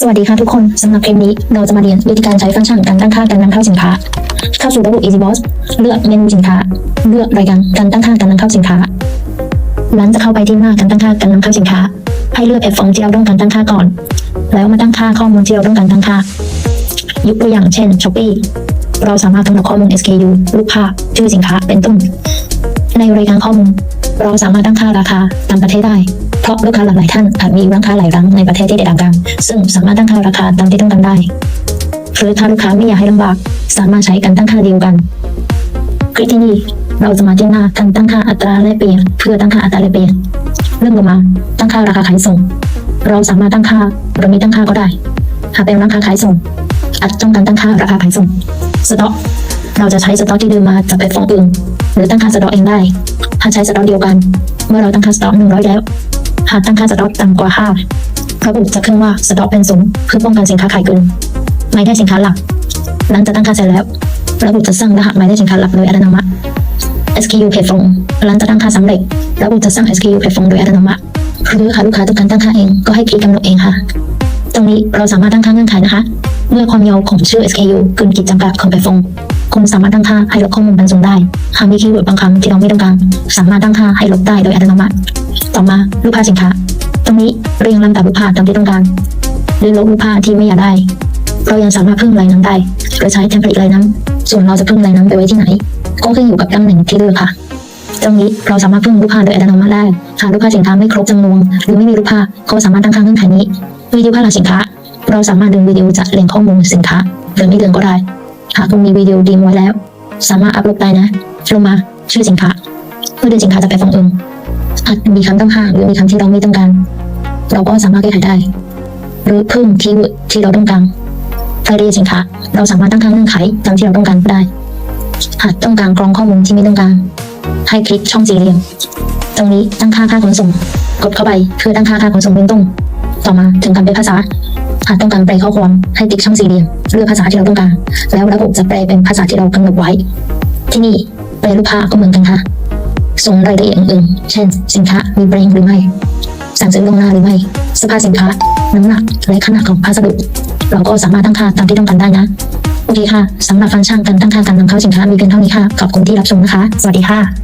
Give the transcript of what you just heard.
สวัสดีค่ะทุกคน สำหรับคลิปนี้เราจะมาเรียนวิธีการใช้ฟังก์ชันการตั้งค่าการนำเข้าสินค้า เข้าสู่ระบบ Easy Boss เลือกเมนูสินค้า เลือกรายการการตั้งค่าการนำเข้าสินค้า หลังจากเข้าไปที่หน้าการตั้งค่าการนำเข้าสินค้า ให้เลือกแพลตฟอร์มที่เราต้องการตั้งค่าก่อน แล้วมาตั้งค่าข้อมูลที่เราต้องการตั้งค่ายกตัวอย่างเช่น Shopee เราสามารถกำหนดข้อมูล SKU รูปภาพชื่อสินค้าเป็นต้น ในรายการข้อมูล เราสามารถตั้งค่าราคาตามประเทศได้ เพราะลูกค้าหลากหลายท่านอาจมีร้านค้าหลายร้านในประเทศที่แตกต่างกันซึ่งสามารถตั้งค่าราคาตามที่ต้องการได้ หรือถ้าลูกค้าไม่อยากให้ลำบาก สามารถใช้การตั้งค่าเดียวกันคลิกที่นี่เราจะมาที่หน้าการตั้งค่าอัตราแลกเปลี่ยนเพื่อตั้งค่าอัตราแลกเปลี่ยนเรื่องต่อมาตั้งค่าราคาขายส่ง เราสามารถตั้งค่าหรือไม่ตั้งค่าก็ได้หากเป็นร้านค้าขายส่งอาจต้องการตั้งค่าราคาขายส่งสต็อกเราจะใช้สต็อกที่ดื่มมาจากแพลตฟอร์มอื่นหรือตั้งค่าสต็อกเองได้ถ้าใช้สต็อกเดียวกัน เมื่อเราตั้งค่าสต็อกหนึ่งร้อยแล้ว หากตั้งค่าสต็อกต่ำกว่าห้าระบบจะขึ้นว่าสต็อกเป็นศูนย์เพื่อป้องกันสินค้าขายเกินหมายได้สินค้าหลัก หลังจากตั้งค่าเสร็จแล้ว ระบบจะสร้างรหัสหมายได้สินค้าหลักโดยอัตโนมัติ SKU แพลตฟอร์มหลังจากตั้งค่าสำเร็จ ระบบจะสร้าง SKU แพลตฟอร์มโดยอัตโนมัติหรือหากลูกค้าต้องการตั้งค่าเองก็ให้คลิกกำหนดเองค่ะ ตรงนี้เราสามารถตั้งค่าเงื่อนไขนะคะ เมื่อความยาวของชื่อ SKU เกินขีดจำกัดของแพลตฟอร์มคุณสามารถตั้งค่าให้ลบข้อมูลบรรจุได้ หากมีคีย์เวิร์ดบางคำที่เราไม่ต้องการ สามารถตั้งค่าให้ลบได้โดยอัตโนมัติ ต่อมารูปภาพสินค้า ตรงนี้เรียงลำดับรูปภาพตามที่ต้องการหรือลบรูปภาพที่ไม่อยากได้ เรายังสามารถเพิ่มลายน้ำได้โดยใช้เทมเพลตลายน้ำส่วนเราจะเพิ่มลายน้ำไปไว้ที่ไหน ก็ขึ้นอยู่กับตำแหน่งที่เลือกค่ะ ตรงนี้เราสามารถเพิ่มรูปภาพโดยอัตโนมัติได้หากรูปภาพสินค้าไม่ครบจำนวนหรือไม่มีรูปภาพก็สามารถตั้งค่าเงื่อนไขนี้วิดีโอภาพหลักสินค้า เราสามารถดึงวิดีโอจากแหล่งข้อมูลสินค้าหรือไม่ดึงก็ได้ หากคุณมีวิดีโอดีมไว้แล้ว สามารถอัปโหลดได้นะลงมาชื่อสินค้าเพื่อดึงสินค้าจากแพลตฟอร์มอื่น อาจมีคำต้องห้ามหรือมีคำที่เราไม่ต้องการ เราก็สามารถแก้ไขได้ หรือเพิ่มคีย์เวิร์ดที่เราต้องการรายละเอียสินค้าเราสามารถตั้งค่าเงื่อนไขตามที่เราต้องการได้ หากต้องการกรองข้อมูลที่ไม่ต้องการ ให้คลิกช่องสี่เหลี่ยม ตรงนี้ตั้งค่าค่าขนส่ง กดเข้าไปเพื่อตั้งค่าค่าขนส่งเบื้องต้นต่อมาถึงการแปลภาษาหากต้องการแปลข้อความให้ติ๊กช่องสี่เหลี่ยมเลือกภาษาที่เราต้องการ แล้วระบบจะแปลเป็นภาษาที่เรากำหนดไว้ ที่นี่แปลรูปภาพก็เหมือนกันค่ะ ส่งรายละเอียดอื่นเช่น สินค้ามีแบรนด์หรือไม่สั่งซื้อล่วงหน้าหรือไม่สภาพสินค้าน้ำหนักและขนาดของพัสดุ เราก็สามารถตั้งค่าตามที่ต้องการได้นะโอเคค่ะสำหรับฟังก์ชันการตั้งค่าการนำเข้าสินค้ามีเพียงเท่านี้ค่ะขอบคุณที่รับชมนะคะ สวัสดีค่ะ